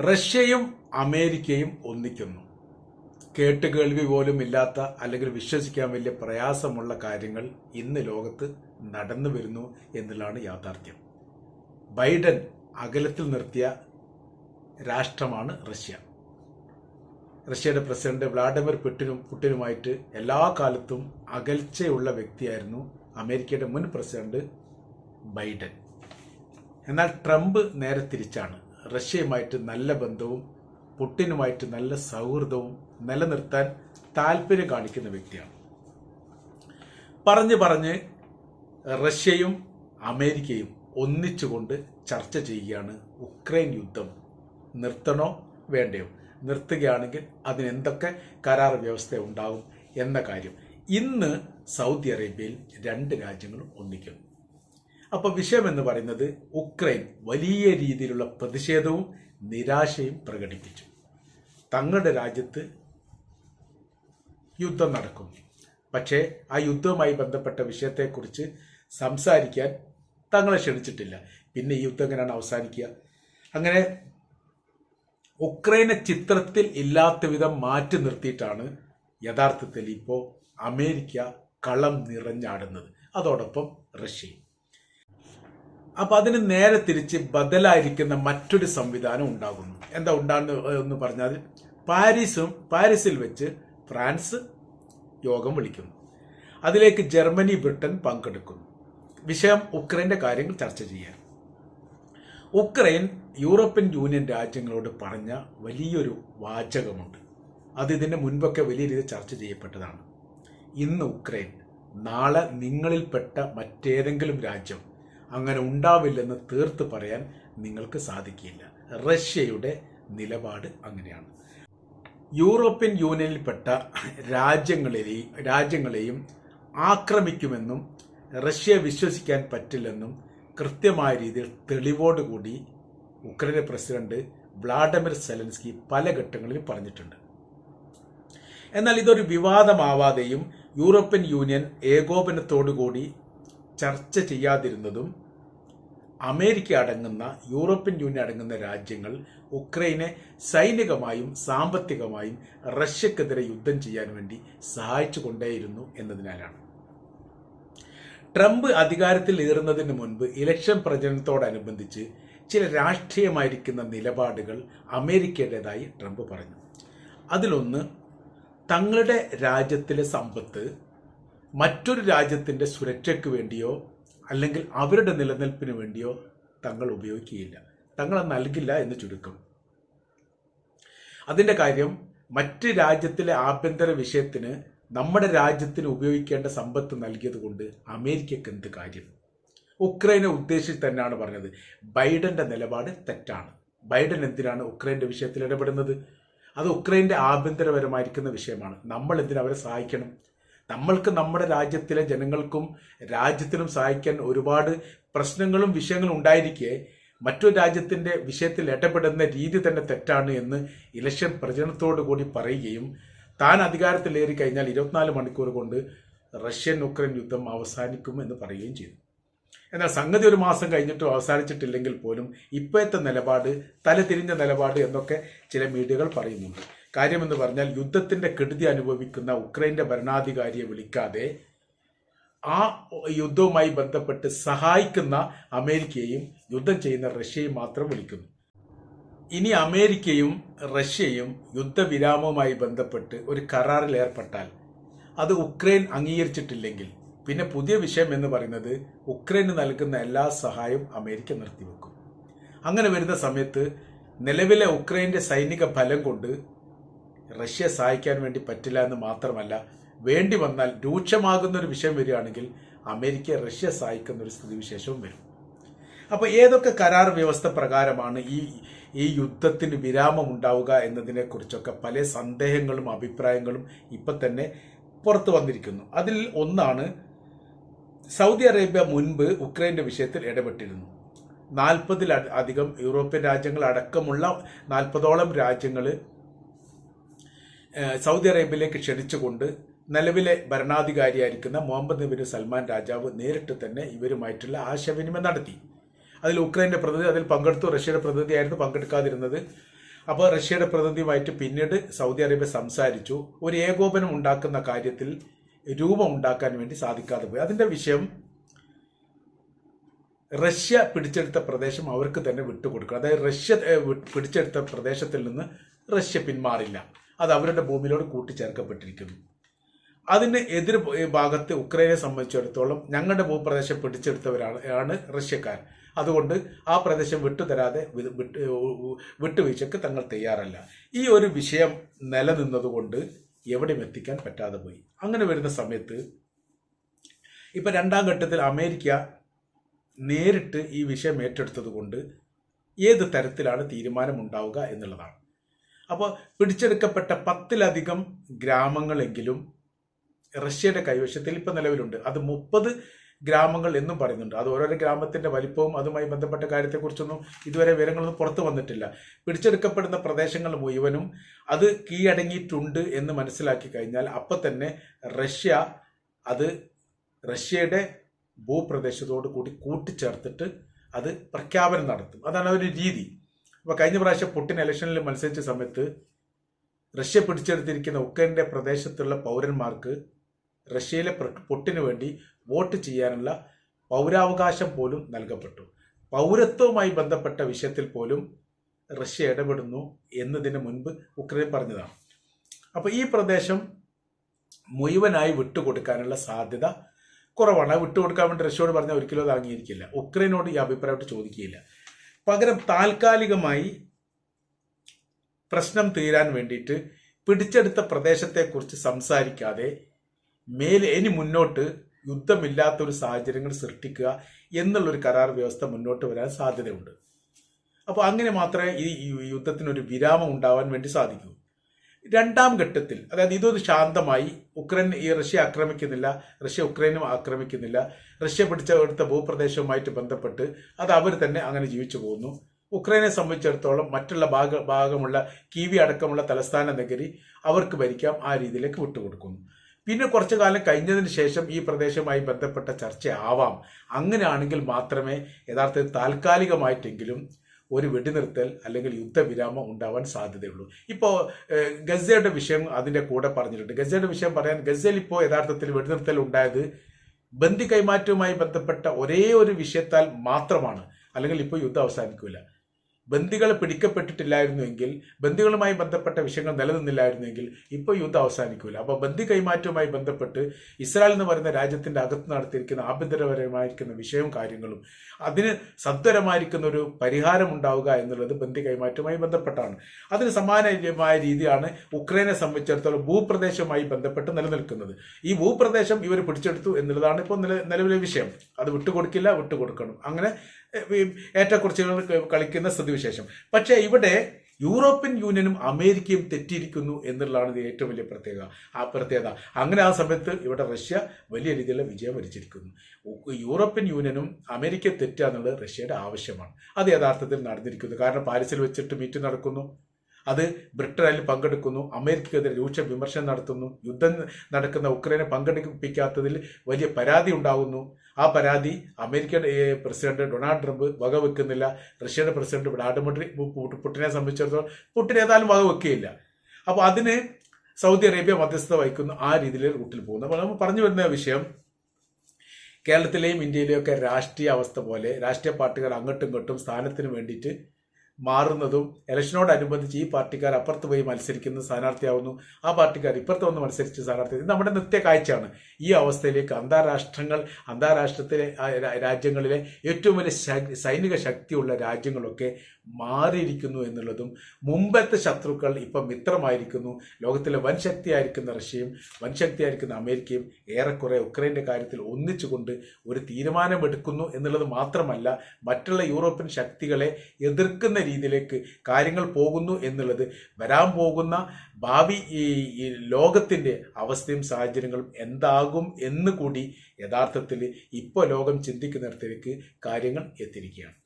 റഷ്യയും അമേരിക്കയും ഒന്നിക്കുന്നു. കേട്ട് കേൾവി പോലും ഇല്ലാത്ത അല്ലെങ്കിൽ വിശ്വസിക്കാൻ വലിയ പ്രയാസമുള്ള കാര്യങ്ങൾ ഇന്ന് ലോകത്ത് നടന്നു വരുന്നു എന്നുള്ളതാണ് യാഥാർത്ഥ്യം. ബൈഡൻ അകലത്തിൽ നിർത്തിയ രാഷ്ട്രമാണ് റഷ്യ. റഷ്യയുടെ പ്രസിഡന്റ് വ്ളാഡിമിർ പുട്ടിനും പുട്ടിനുമായിട്ട് എല്ലാ കാലത്തും അകൽച്ചയുള്ള വ്യക്തിയായിരുന്നു അമേരിക്കയുടെ മുൻ പ്രസിഡന്റ് ബൈഡൻ. എന്നാൽ ട്രംപ് നേരെ തിരിച്ചാണ്. റഷ്യയുമായിട്ട് നല്ല ബന്ധവും പുട്ടിനുമായിട്ട് നല്ല സൗഹൃദവും നിലനിർത്താൻ താല്പര്യം കാണിക്കുന്ന വ്യക്തിയാണ്. പറഞ്ഞ് പറഞ്ഞ് റഷ്യയും അമേരിക്കയും ഒന്നിച്ചുകൊണ്ട് ചർച്ച ചെയ്യുകയാണ്. ഉക്രൈൻ യുദ്ധം നിർത്തണോ വേണ്ടയോ? നിർത്തുകയാണെങ്കിൽ അതിനെന്തൊക്കെ കരാർ വ്യവസ്ഥ ഉണ്ടാകും എന്ന കാര്യം. ഇന്ന് സൗദി അറേബ്യയിൽ രണ്ട് രാജ്യങ്ങളും ഒന്നിക്കുന്നു. അപ്പൊ വിഷയം എന്ന് പറയുന്നത് ഉക്രൈൻ വലിയ രീതിയിലുള്ള പ്രതിഷേധവും നിരാശയും പ്രകടിപ്പിച്ചു. തങ്ങളുടെ രാജ്യത്ത് യുദ്ധം നടക്കും പക്ഷേ ആ യുദ്ധവുമായി ബന്ധപ്പെട്ട വിഷയത്തെക്കുറിച്ച് സംസാരിക്കാൻ തങ്ങളെ ക്ഷണിച്ചിട്ടില്ല. പിന്നെ ഈ യുദ്ധം എങ്ങനെയാണ് അവസാനിക്കുക? അങ്ങനെ ഉക്രൈനെ ചിത്രത്തിൽ ഇല്ലാത്ത വിധം മാറ്റി നിർത്തിയിട്ടാണ് യഥാർത്ഥത്തിൽ ഇപ്പോൾ അമേരിക്ക കളം നിറഞ്ഞാടുന്നത്. അതോടൊപ്പം റഷ്യയും. അപ്പൊ അതിന് നേരെ തിരിച്ച് ബദലായിരിക്കുന്ന മറ്റൊരു സംവിധാനം ഉണ്ടാകുന്നു. എന്താ ഉണ്ടാകുന്ന എന്ന് പറഞ്ഞാൽ പാരീസും പാരീസിൽ വെച്ച് ഫ്രാൻസ് യോഗം വിളിക്കുന്നു. അതിലേക്ക് ജർമ്മനി ബ്രിട്ടൻ പങ്കെടുക്കുന്നു. വിഷയം ഉക്രൈന്റെ കാര്യങ്ങൾ ചർച്ച ചെയ്യാൻ. ഉക്രൈൻ യൂറോപ്യൻ യൂണിയൻ രാജ്യങ്ങളോട് പറഞ്ഞ വലിയൊരു വാചകമുണ്ട്. അത് ഇതിന്റെ മുൻപൊക്കെ വലിയ രീതിയിൽ ചർച്ച ചെയ്യപ്പെട്ടതാണ്. ഇന്ന് ഉക്രൈൻ നാളെ നിങ്ങളിൽപ്പെട്ട മറ്റേതെങ്കിലും രാജ്യം അങ്ങനെ ഉണ്ടാവില്ലെന്ന് തീർത്ത് പറയാൻ നിങ്ങൾക്ക് സാധിക്കില്ല. റഷ്യയുടെ നിലപാട് അങ്ങനെയാണ്. യൂറോപ്യൻ യൂണിയനിൽപ്പെട്ട രാജ്യങ്ങളിലെയും രാജ്യങ്ങളെയും ആക്രമിക്കുമെന്നും റഷ്യ വിശ്വസിക്കാൻ പറ്റില്ലെന്നും കൃത്യമായ രീതിയിൽ തെളിവോടുകൂടി ഉക്രൈൻ പ്രസിഡന്റ് വ്ളാഡിമിർ സെലൻസ്കി പല ഘട്ടങ്ങളിൽ പറഞ്ഞിട്ടുണ്ട്. എന്നാൽ ഇതൊരു വിവാദമാവാതെയും യൂറോപ്യൻ യൂണിയൻ ഏകോപനത്തോടുകൂടി ചർച്ച ചെയ്യാതിരുന്നതും അമേരിക്ക അടങ്ങുന്ന യൂറോപ്യൻ യൂണിയൻ അടങ്ങുന്ന രാജ്യങ്ങൾ ഉക്രൈനെ സൈനികമായും സാമ്പത്തികമായും റഷ്യക്കെതിരെ യുദ്ധം ചെയ്യാൻ വേണ്ടി സഹായിച്ചു കൊണ്ടേയിരുന്നു എന്നതിനാലാണ്. ട്രംപ് അധികാരത്തിൽ ഏറുന്നതിന് മുൻപ് ഇലക്ഷൻ പ്രചരണത്തോടനുബന്ധിച്ച് ചില രാഷ്ട്രീയമായിരിക്കുന്ന നിലപാടുകൾ അമേരിക്കയുടേതായി ട്രംപ് പറഞ്ഞു. അതിലൊന്ന് തങ്ങളുടെ രാജ്യത്തിലെ സമ്പത്ത് മറ്റൊരു രാജ്യത്തിന്റെ സുരക്ഷയ്ക്ക് വേണ്ടിയോ അല്ലെങ്കിൽ അവരുടെ നിലനിൽപ്പിന് വേണ്ടിയോ തങ്ങൾ ഉപയോഗിക്കുകയില്ല. തങ്ങൾ നൽകില്ല എന്ന് ചുരുക്കം. അതിന്റെ കാര്യം മറ്റ് രാജ്യത്തിലെ ആഭ്യന്തര വിഷയത്തിന് നമ്മുടെ രാജ്യത്തിന് ഉപയോഗിക്കേണ്ട സമ്പത്ത് നൽകിയത് കൊണ്ട് അമേരിക്കക്ക് എന്ത് കാര്യം? ഉക്രൈനെ ഉദ്ദേശിച്ച് തന്നെയാണ് പറഞ്ഞത്. ബൈഡന്റെ നിലപാട് തെറ്റാണ്. ബൈഡൻ എന്തിനാണ് ഉക്രൈന്റെ വിഷയത്തിൽ ഇടപെടുന്നത്? അത് ഉക്രൈന്റെ ആഭ്യന്തരപരമായിരിക്കുന്ന വിഷയമാണ്. നമ്മൾ എന്തിനവരെ സഹായിക്കണം? നമ്മൾക്ക് നമ്മുടെ രാജ്യത്തിലെ ജനങ്ങൾക്കും രാജ്യത്തിനും സഹായിക്കാൻ ഒരുപാട് പ്രശ്നങ്ങളും വിഷയങ്ങളും ഉണ്ടായിരിക്കെ മറ്റൊരു രാജ്യത്തിന്റെ വിഷയത്തിൽ ഇടപെടുന്ന രീതി തന്നെ തെറ്റാണ് എന്ന് ഇലക്ഷൻ പ്രചരണത്തോടു കൂടി പറയുകയും താൻ അധികാരത്തിലേറി കഴിഞ്ഞാൽ ഇരുപത്തിനാല് മണിക്കൂർ കൊണ്ട് റഷ്യൻ ഉക്രൈൻ യുദ്ധം അവസാനിക്കും എന്ന് പറയുകയും ചെയ്തു. എന്നാൽ സംഗതി ഒരു മാസം കഴിഞ്ഞിട്ടും അവസാനിച്ചിട്ടില്ലെങ്കിൽ പോലും ഇപ്പോഴത്തെ നിലപാട് തലതിരിഞ്ഞ നിലപാട് എന്നൊക്കെ ചില മീഡിയകൾ പറയുന്നുണ്ട്. കാര്യമെന്ന് പറഞ്ഞാൽ യുദ്ധത്തിന്റെ കെടുതി അനുഭവിക്കുന്ന ഉക്രൈന്റെ ഭരണാധികാരിയെ വിളിക്കാതെ ആ യുദ്ധവുമായി ബന്ധപ്പെട്ട് സഹായിക്കുന്ന അമേരിക്കയും യുദ്ധം ചെയ്യുന്ന റഷ്യയും മാത്രം വിളിക്കുന്നു. ഇനി അമേരിക്കയും റഷ്യയും യുദ്ധവിരാമവുമായി ബന്ധപ്പെട്ട് ഒരു കരാറിൽ ഏർപ്പെട്ടാൽ അത് ഉക്രൈൻ അംഗീകരിച്ചിട്ടില്ലെങ്കിൽ പിന്നെ പുതിയ വിഷയം എന്ന് പറയുന്നത് ഉക്രൈന് നൽകുന്ന എല്ലാ സഹായവും അമേരിക്ക നിർത്തിവെക്കും. അങ്ങനെ വരുന്ന സമയത്ത് നിലവിലെ ഉക്രൈന്റെ സൈനിക ഫലം കൊണ്ട് റഷ്യ സഹായിക്കാൻ വേണ്ടി പറ്റില്ല എന്ന് മാത്രമല്ല വേണ്ടി വന്നാൽ രൂക്ഷമാകുന്ന ഒരു വിഷയം വരികയാണെങ്കിൽ അമേരിക്ക റഷ്യ സഹായിക്കുന്ന ഒരു സ്ഥിതിവിശേഷവും വരും. അപ്പോൾ ഏതൊക്കെ കരാർ വ്യവസ്ഥ പ്രകാരമാണ് ഈ ഈ യുദ്ധത്തിന് വിരാമം ഉണ്ടാവുക എന്നതിനെ കുറിച്ചൊക്കെ പല സന്ദേഹങ്ങളും അഭിപ്രായങ്ങളും ഇപ്പൊ തന്നെ പുറത്തു വന്നിരിക്കുന്നു. അതിൽ ഒന്നാണ് സൗദി അറേബ്യ മുൻപ് ഉക്രൈന്റെ വിഷയത്തിൽ ഇടപെട്ടിരുന്നു. നാൽപ്പതിൽ അധികം യൂറോപ്യൻ രാജ്യങ്ങൾ അടക്കമുള്ള നാൽപ്പതോളം രാജ്യങ്ങൾ സൗദി അറേബ്യയിലേക്ക് ക്ഷണിച്ചുകൊണ്ട് നിലവിലെ ഭരണാധികാരിയായിരിക്കുന്ന മുഹമ്മദ് നബിൻ സൽമാൻ രാജാവ് നേരിട്ട് തന്നെ ഇവരുമായിട്ടുള്ള ആശയവിനിമയം നടത്തി. അതിൽ ഉക്രൈന്റെ പ്രതിനിധി അതിൽ പങ്കെടുത്തു. റഷ്യയുടെ പ്രതിനിധിയായിരുന്നു പങ്കെടുക്കാതിരുന്നത്. അപ്പോൾ റഷ്യയുടെ പ്രതിനിധിയുമായിട്ട് പിന്നീട് സൗദി അറേബ്യ സംസാരിച്ചു. ഒരു ഏകോപനം ഉണ്ടാക്കുന്ന കാര്യത്തിൽ രൂപം ഉണ്ടാക്കാൻ വേണ്ടി സാധിക്കാതെ പോയി. അതിന്റെ വിഷയം റഷ്യ പിടിച്ചെടുത്ത പ്രദേശം അവർക്ക് തന്നെ വിട്ടുകൊടുക്കണം. അതായത് റഷ്യ പിടിച്ചെടുത്ത പ്രദേശത്തിൽ നിന്ന് റഷ്യ പിന്മാറില്ല. അത് അവരുടെ ഭൂമിയിലോട് കൂട്ടിച്ചേർക്കപ്പെട്ടിരിക്കുന്നു. അതിന് എതിർ ഭാഗത്ത് ഉക്രൈനെ സംബന്ധിച്ചിടത്തോളം ഞങ്ങളുടെ ഭൂപ്രദേശം പിടിച്ചെടുത്തവരാണ് ആണ് റഷ്യക്കാർ. അതുകൊണ്ട് ആ പ്രദേശം വിട്ടുതരാതെ വിട്ടുവീഴ്ചക്ക് തങ്ങൾ തയ്യാറല്ല. ഈ ഒരു വിഷയം നിലനിന്നതുകൊണ്ട് എവിടെയും എത്തിക്കാൻ പറ്റാതെ പോയി. അങ്ങനെ വരുന്ന സമയത്ത് ഇപ്പൊ രണ്ടാം ഘട്ടത്തിൽ അമേരിക്ക നേരിട്ട് ഈ വിഷയം ഏറ്റെടുത്തത് കൊണ്ട് ഏത് തരത്തിലാണ് തീരുമാനമുണ്ടാവുക എന്നുള്ളതാണ്. അപ്പോൾ പിടിച്ചെടുക്കപ്പെട്ട പത്തിലധികം ഗ്രാമങ്ങളെങ്കിലും റഷ്യയുടെ കൈവശത്തിൽ ഇപ്പം നിലവിലുണ്ട്. അത് മുപ്പത് ഗ്രാമങ്ങൾ എന്നും പറയുന്നുണ്ട്. അത് ഓരോരോ ഗ്രാമത്തിന്റെ വലിപ്പവും അതുമായി ബന്ധപ്പെട്ട കാര്യത്തെക്കുറിച്ചൊന്നും ഇതുവരെ വിവരങ്ങളൊന്നും പുറത്തു വന്നിട്ടില്ല. പിടിച്ചെടുക്കപ്പെടുന്ന പ്രദേശങ്ങൾ മുഴുവനും അത് കീഴടങ്ങിയിട്ടുണ്ട് എന്ന് മനസ്സിലാക്കി കഴിഞ്ഞാൽ അപ്പം തന്നെ റഷ്യ അത് റഷ്യയുടെ ഭൂപ്രദേശത്തോട് കൂടി കൂട്ടിച്ചേർത്തിട്ട് അത് പ്രഖ്യാപനം നടത്തും. അതാണ് ഒരു രീതി. അപ്പോൾ കഴിഞ്ഞ പ്രാവശ്യം പുട്ടിൻ ഇലക്ഷനിൽ മത്സരിച്ച സമയത്ത് റഷ്യ പിടിച്ചെടുത്തിരിക്കുന്ന ഉക്രൈന്റെ പ്രദേശത്തുള്ള പൗരന്മാർക്ക് റഷ്യയിലെ പുട്ടിന് വേണ്ടി വോട്ട് ചെയ്യാനുള്ള പൗരാവകാശം പോലും നൽകപ്പെട്ടു. പൗരത്വവുമായി ബന്ധപ്പെട്ട വിഷയത്തിൽ പോലും റഷ്യ ഇടപെടുന്നു എന്നതിന് മുൻപ് ഉക്രൈൻ പറഞ്ഞതാണ്. അപ്പോൾ ഈ പ്രദേശം മുഴുവനായി വിട്ടുകൊടുക്കാനുള്ള സാധ്യത കുറവാണ്. വിട്ടുകൊടുക്കാൻ വേണ്ടി റഷ്യയോട് പറഞ്ഞാൽ ഒരിക്കലും അത് അംഗീകരിക്കില്ല ഉക്രൈനോട് ഈ അഭിപ്രായമായിട്ട് ചോദിക്കുകയില്ല. പകരം താൽക്കാലികമായി പ്രശ്നം തീരാൻ വേണ്ടിയിട്ട് പിടിച്ചെടുത്ത പ്രദേശത്തെക്കുറിച്ച് സംസാരിക്കാതെ മേലെ ഇനി മുന്നോട്ട് യുദ്ധമില്ലാത്തൊരു സാഹചര്യങ്ങൾ സൃഷ്ടിക്കുക എന്നുള്ളൊരു കരാർ വ്യവസ്ഥ മുന്നോട്ട് വരാൻ സാധ്യതയുണ്ട്. അപ്പോൾ അങ്ങനെ മാത്രമേ ഈ യുദ്ധത്തിനൊരു വിരാമം ഉണ്ടാവാൻ വേണ്ടി സാധിക്കൂ. രണ്ടാം ഘട്ടത്തിൽ അതായത് ഇതൊരു ശാന്തമായി ഉക്രൈൻ ഈ റഷ്യ ആക്രമിക്കുന്നില്ല റഷ്യ ഉക്രൈനും ആക്രമിക്കുന്നില്ല റഷ്യ പിടിച്ച പിടിച്ചെടുത്ത ഭൂപ്രദേശവുമായിട്ട് ബന്ധപ്പെട്ട് അത് അവർ തന്നെ അങ്ങനെ ജീവിച്ചു പോകുന്നു. ഉക്രൈനെ സംബന്ധിച്ചിടത്തോളം മറ്റുള്ള ഭാഗ ഭാഗമുള്ള കീവി അടക്കമുള്ള തലസ്ഥാന നഗരി അവർക്ക് ഭരിക്കാം ആ രീതിയിലേക്ക് വിട്ടുകൊടുക്കുന്നു. പിന്നെ കുറച്ചു കാലം കഴിഞ്ഞതിന് ശേഷം ഈ പ്രദേശവുമായി ബന്ധപ്പെട്ട ചർച്ച ആവാം. അങ്ങനെയാണെങ്കിൽ മാത്രമേ യഥാർത്ഥത്തിൽ താൽക്കാലികമായിട്ടെങ്കിലും ഒരു വെടിനിർത്തൽ അല്ലെങ്കിൽ യുദ്ധവിരാമം ഉണ്ടാവാൻ സാധ്യതയുള്ളൂ. ഇപ്പോൾ ഗസയുടെ വിഷയം അതിന്റെ കൂടെ പറഞ്ഞിട്ടുണ്ട്. ഗസയുടെ വിഷയം പറയാൻ ഗസയിൽ ഇപ്പോൾ യഥാർത്ഥത്തിൽ വെടിനിർത്തൽ ഉണ്ടായത് ബന്ദി കൈമാറ്റവുമായി ബന്ധപ്പെട്ട ഒരേ ഒരു വിഷയത്താൽ മാത്രമാണ്. അല്ലെങ്കിൽ ഇപ്പോൾ യുദ്ധം അവസാനിക്കില്ല ബന്ദികൾ പിടിക്കപ്പെട്ടിട്ടില്ലായിരുന്നുവെങ്കിൽ ബന്ദികളുമായി ബന്ധപ്പെട്ട വിഷയങ്ങൾ നിലനിന്നില്ലായിരുന്നുവെങ്കിൽ ഇപ്പോൾ യുദ്ധം അവസാനിക്കില്ല അപ്പോൾ ബന്ദി കൈമാറ്റവുമായി ബന്ധപ്പെട്ട് ഇസ്രായേൽ എന്ന് പറയുന്ന രാജ്യത്തിന്റെ അകത്ത് നടത്തിയിരിക്കുന്ന ആഭ്യന്തരപരമായിരിക്കുന്ന വിഷയവും കാര്യങ്ങളും അതിന് സത്വരമായിരിക്കുന്ന ഒരു പരിഹാരം ഉണ്ടാവുക എന്നുള്ളത് ബന്ദി കൈമാറ്റവുമായി ബന്ധപ്പെട്ടാണ്. അതിന് സമാനമായ രീതിയാണ് ഉക്രൈനെ സംബന്ധിച്ചിടത്തോളം ഭൂപ്രദേശവുമായി ബന്ധപ്പെട്ട് നിലനിൽക്കുന്നത്. ഈ ഭൂപ്രദേശം ഇവർ പിടിച്ചെടുത്തു എന്നുള്ളതാണ് ഇപ്പോൾ നില നിലവിലെ വിഷയം. അത് വിട്ടുകൊടുക്കില്ല വിട്ടുകൊടുക്കണം. അങ്ങനെ ഏറ്റക്കുറച്ചുകൾ കളിക്കുന്ന സ്ഥിതിവിശേഷം. പക്ഷേ ഇവിടെ യൂറോപ്യൻ യൂണിയനും അമേരിക്കയും തെറ്റിയിരിക്കുന്നു എന്നുള്ളതാണ് ഏറ്റവും വലിയ പ്രത്യേകത. ആ പ്രത്യേകത. അങ്ങനെ ആ സമയത്ത് ഇവിടെ റഷ്യ വലിയ രീതിയിലുള്ള വിജയം വരിച്ചിരിക്കുന്നു. യൂറോപ്യൻ യൂണിയനും അമേരിക്ക തെറ്റുക എന്നുള്ളത് റഷ്യയുടെ ആവശ്യമാണ്. അത് യഥാർത്ഥത്തിൽ നടന്നിരിക്കുന്നു. കാരണം പാരീസിൽ വെച്ചിട്ട് മീറ്റ് നടക്കുന്നു. അത് ബ്രിട്ടൻ പങ്കെടുക്കുന്നു അമേരിക്കക്കെതിരെ രൂക്ഷ വിമർശനം നടത്തുന്നു യുദ്ധം നടക്കുന്ന ഉക്രൈനെ പങ്കെടുപ്പിക്കാത്തതിൽ വലിയ പരാതി ഉണ്ടാകുന്നു. ആ പരാതി അമേരിക്കയുടെ പ്രസിഡന്റ് ഡൊണാൾഡ് ട്രംപ് വകവെക്കുന്നില്ല. റഷ്യയുടെ പ്രസിഡന്റ് വ്ളാഡിമിർ പുട്ടിനെ സംബന്ധിച്ചിടത്തോളം പുട്ടിൻ ഏതായാലും വകവെക്കുകയില്ല അപ്പോൾ അതിന് സൗദി അറേബ്യ മധ്യസ്ഥത വഹിക്കുന്നു ആ രീതിയിൽ റൂട്ടിൽ പോകുന്നു. അപ്പോൾ നമ്മൾ പറഞ്ഞു വരുന്ന വിഷയം കേരളത്തിലെയും ഇന്ത്യയിലെയും ഒക്കെ രാഷ്ട്രീയ അവസ്ഥ പോലെ രാഷ്ട്രീയ പാർട്ടികൾ അങ്ങോട്ടും ഇങ്ങോട്ടും സ്ഥാനത്തിന് വേണ്ടിയിട്ട് മാറുന്നതും ഇലക്ഷനോടനുബന്ധിച്ച് ഈ പാർട്ടിക്കാർ അപ്പുറത്ത് പോയി മത്സരിക്കുന്ന സ്ഥാനാർത്ഥിയാവുന്നു. ആ പാർട്ടിക്കാർ ഇപ്പുറത്ത് വന്ന് മത്സരിച്ച് സ്ഥാനാർത്ഥി നമ്മുടെ നിത്യ കാഴ്ചയാണ്. ഈ അവസ്ഥയിലേക്ക് അന്താരാഷ്ട്രങ്ങൾ അന്താരാഷ്ട്രത്തിലെ രാജ്യങ്ങളിലെ ഏറ്റവും വലിയ സൈനിക ശക്തിയുള്ള രാജ്യങ്ങളൊക്കെ മാറിയിരിക്കുന്നു എന്നുള്ളതും മുമ്പത്തെ ശത്രുക്കൾ ഇപ്പം മിത്രമായിരിക്കുന്നു. ലോകത്തിലെ വൻ ശക്തിയായിരിക്കുന്ന റഷ്യയും വൻ ശക്തിയായിരിക്കുന്ന അമേരിക്കയും ഏറെക്കുറെ ഉക്രൈന്റെ കാര്യത്തിൽ ഒന്നിച്ചുകൊണ്ട് ഒരു തീരുമാനമെടുക്കുന്നു എന്നുള്ളത് മാത്രമല്ല മറ്റുള്ള യൂറോപ്യൻ ശക്തികളെ എതിർക്കുന്ന രീതിയിലേക്ക് കാര്യങ്ങൾ പോകുന്നു എന്നുള്ളത് വരാൻ പോകുന്ന ഭാവി ഈ ലോകത്തിന്റെ അവസ്ഥയും സാഹചര്യങ്ങളും എന്താകും എന്ന് കൂടി യഥാർത്ഥത്തിൽ ഇപ്പോൾ ലോകം ചിന്തിക്കുന്നിടത്തേക്ക് കാര്യങ്ങൾ എത്തിയിരിക്കുകയാണ്.